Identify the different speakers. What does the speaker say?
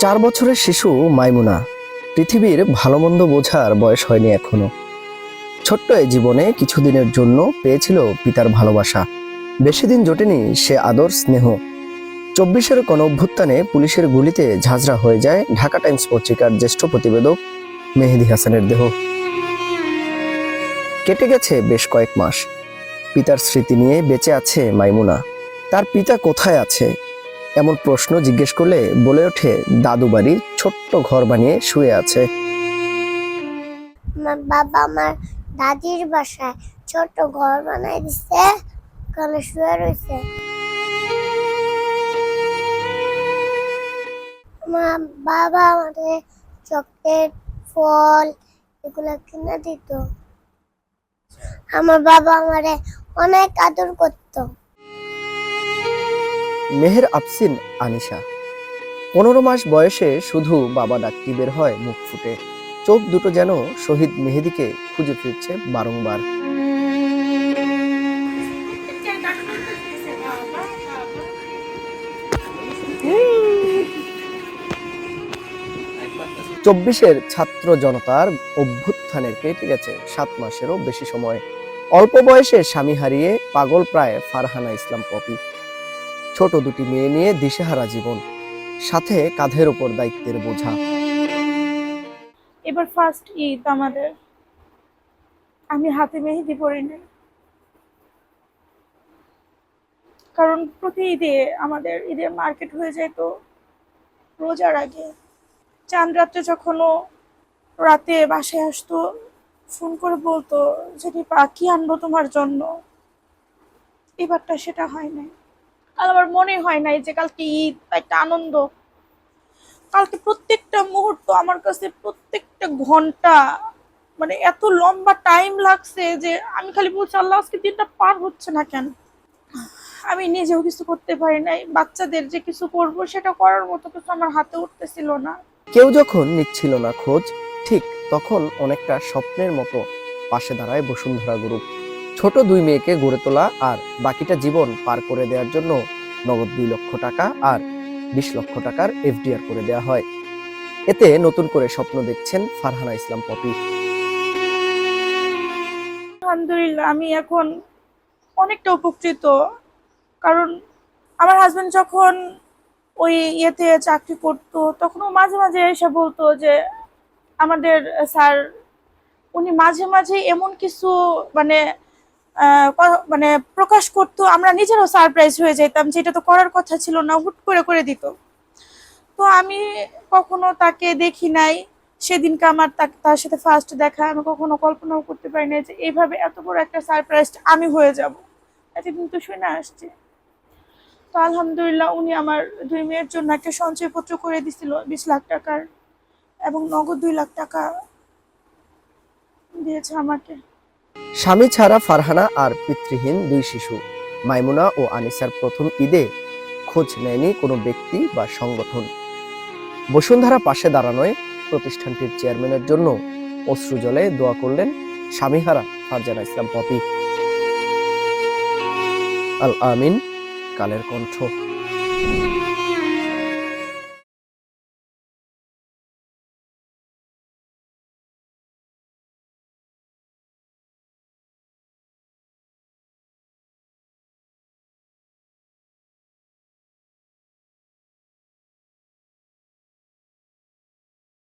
Speaker 1: চার বছরের শিশু মাইমুনা। পৃথিবীর ভালো মন্দ বোঝার বয়স হয়নি এখনও। ছোট্ট এই জীবনে কিছুদিনের জন্য পেয়েছিল পিতার ভালোবাসা। বেশি দিন জোটেনি সে আদর স্নেহ। চব্বিশের কোন অভ্যুত্থানে পুলিশের গুলিতে ঝাঁঝরা হয়ে যায় ঢাকা টাইমস পত্রিকার জ্যেষ্ঠ প্রতিবেদক মেহেদি হাসানের দেহ। কেটে গেছে বেশ কয়েক মাস। পিতার স্মৃতি নিয়ে বেঁচে আছে মাইমুনা। তার পিতা কোথায় আছে এমন প্রশ্ন জিজ্ঞেস করলে বলে ওঠে, দাদু বাড়ির ছোট্ট ঘর বানিয়ে শুয়ে আছে।
Speaker 2: আমার বাবা আমার দাদির বাসায় ছোট ঘর বানাই দিছে, ওখানে শুয়ে রয়েছে আমার বাবা আমাদের চকলেট, ফল এগুলো কিনে দিত। আমার বাবা আমারে অনেক আদর করতো।
Speaker 1: মেহের আফসিন আনিশা। পনেরো মাস বয়সে শুধু বাবা ডাকটি বের হয় মুখ ফুটে। চোখ দুটো যেন শহীদ মেহেদিকে খুঁজে ফিরছে বারংবার। চব্বিশের ছাত্র জনতার অভ্যুত্থানের কেটে গেছে সাত মাসেরও বেশি সময়। অল্প বয়সে স্বামী হারিয়ে পাগল প্রায় ফারহানা ইসলাম পপি। ছোট দুটি মেয়ে নিয়ে দিশেহারা জীবন, সাথে কাঁধের ওপর দায়িত্বের বোঝা।
Speaker 3: এবার ফার্স্ট ঈদ আমাদের। আমি হাতে মেহেদি পরি নাই। কারণ প্রতি ঈদে আমাদের ঈদের মার্কেট হয়ে যায় তো, রোজার আগে। চাঁদ রাত্রে যখনও রাতে বাসায় আসতো ফোন করে বলতো যে কি আনব তোমার জন্য। এবারটা সেটা হয় নাই। আর আমার মনে হয় নাই যে কালকে ঈদ বা একটা আনন্দ। কালকে প্রত্যেকটা মুহূর্ত আমার কাছে প্রত্যেকটা ঘণ্টা মানে এত লম্বা টাইম লাগছে যে আমি খালি বলছি, আল্লাহ, আজকে দিনটা পার হচ্ছে না কেন? আমি নিজেও কিছু করতে পারি নাই। বাচ্চাদের যে কিছু করব, সেটা করার মতো কিছু আমার হাতে উঠতেছিল না।
Speaker 1: কেউ যখন নিচ্ছিল না খোঁজ, ঠিক তখন অনেকটা স্বপ্নের মতো পাশে দাঁড়ায় বসুন্ধরা গ্রুপ ছোট দুই মেয়েকে গড়ে তোলা আর বাকিটা জীবন পার করে দেওয়ার জন্য নগদ দুই লক্ষ টাকা আর বিশ লক্ষ টাকার এফডিআর করে দেওয়া হয়। এতে নতুন করে স্বপ্ন দেখছেন ফারহানা ইসলাম পপি।
Speaker 3: আলহামদুলিল্লাহ, আমি এখন অনেকটা উপকৃত। কারণ আমার হাজবেন্ড যখন ওই ইয়েতে চাকরি করতো, তখন মাঝে মাঝে এসে বলতো যে, আমাদের স্যার উনি মাঝে মাঝে এমন কিছু মানে মানে প্রকাশ করতো, আমরা নিজেরাও সারপ্রাইজ হয়ে যেতাম যেটা তো করার কথা ছিল না, হুট করে করে দিত। তো আমি কখনো তাকে দেখি নাই। সেদিনকে আমার তার সাথে ফার্স্ট দেখা, আমি কখনো কল্পনাও করতে পারি না যে এইভাবে এত বড় একটা সারপ্রাইজ আমি হয়ে যাব। এতদিন তো শুনে আসছে। তো আলহামদুলিল্লাহ উনি আমার দুই মেয়ের জন্য একটা সঞ্চয়পত্র করে দিছিল, বিশ লাখ টাকার এবং নগদ দুই লাখ টাকা দিয়েছে আমাকে।
Speaker 1: স্বামী ছাড়া ফারহানা আর পিতৃহীন দুই শিশু। মাইমুনা ও আনিসার প্রথম ঈদে খোঁজ নেয়নি কোনো ব্যক্তি বা সংগঠন। বসুন্ধরা পাশে দাঁড়ানোয় প্রতিষ্ঠানটির চেয়ারম্যানের জন্য অশ্রু জলে দোয়া করলেন স্বামীহারা ফারজানা ইসলাম পপি। আল আমিন, কালের কণ্ঠ।